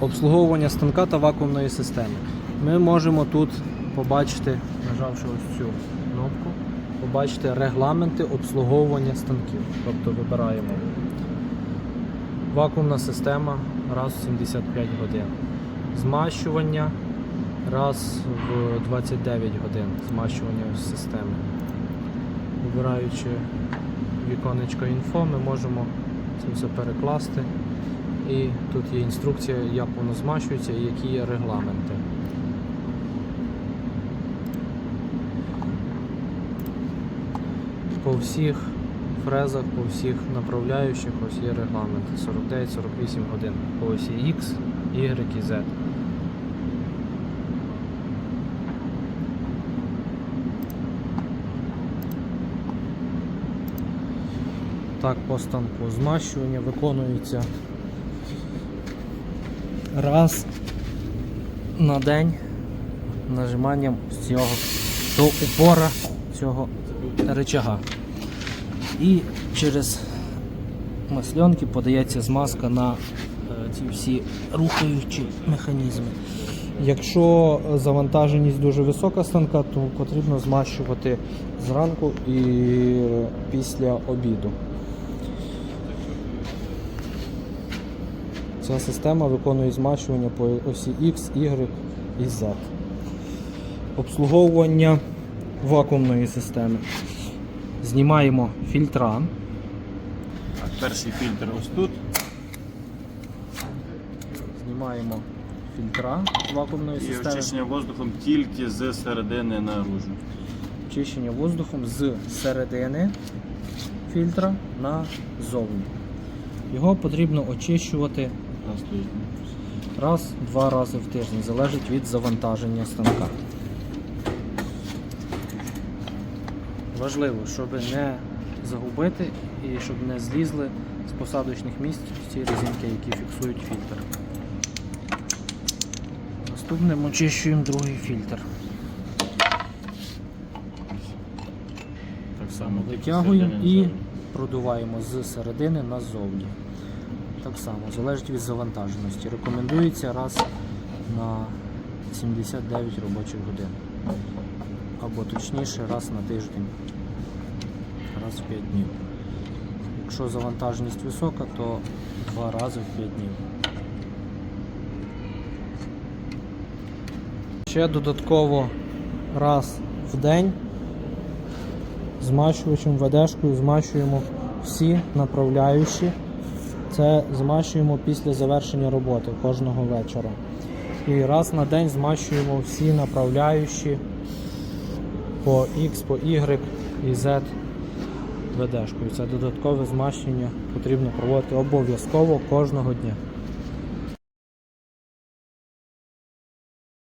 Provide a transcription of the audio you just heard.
Обслуговування станка та вакуумної системи. Ми можемо тут побачити, нажавши ось цю кнопку, побачити регламенти обслуговування станків. Тобто вибираємо вакуумна система раз в 75 годин. Змащування раз в 29 годин. Змащування системи. Вибираючи віконечко інфо, ми можемо це все перекласти. І тут є інструкція, як воно змащується і які є регламенти. По всіх фрезах, по всіх направляючих ось є регламенти 49-48 годин по осі X, Y і Z. Так, по станку змащування виконується раз на день нажиманням цього до упора цього рычага. І через масльонки подається змазка на е, ці всі рухаючі механізми. Якщо завантаженість дуже висока станка, то потрібно змащувати зранку і після обіду. Ця система виконує змащування по осі X, Y і Z. Обслуговування вакуумної системи. Знімаємо фільтра. Так, перший фільтр ось тут. Знімаємо фільтра вакуумної І системи. очищення воздухом тільки з середини наружу. Очищення воздухом з середини фільтра на зовні. Його потрібно очищувати. Раз-два рази в тиждень, залежить від завантаження станка. Важливо, щоб не загубити і щоб не злізли з посадочних місць ці резинки, які фіксують фільтр. Наступним очищуємо другий фільтр. Так само. Витягуємо і продуваємо з середини назовні. Так само, залежить від завантаженості. Рекомендується раз на 79 робочих годин. Або точніше раз на тиждень. Раз в 5 днів. Якщо завантаженість висока, то два рази в 5 днів. Ще додатково раз в день змащувачем ведешкою змащуємо всі направляючі. Це змащуємо після завершення роботи кожного вечора. І раз на день змащуємо всі направляючі по X, по Y і Z ведешкою. Це додаткове змащення потрібно проводити обов'язково кожного дня.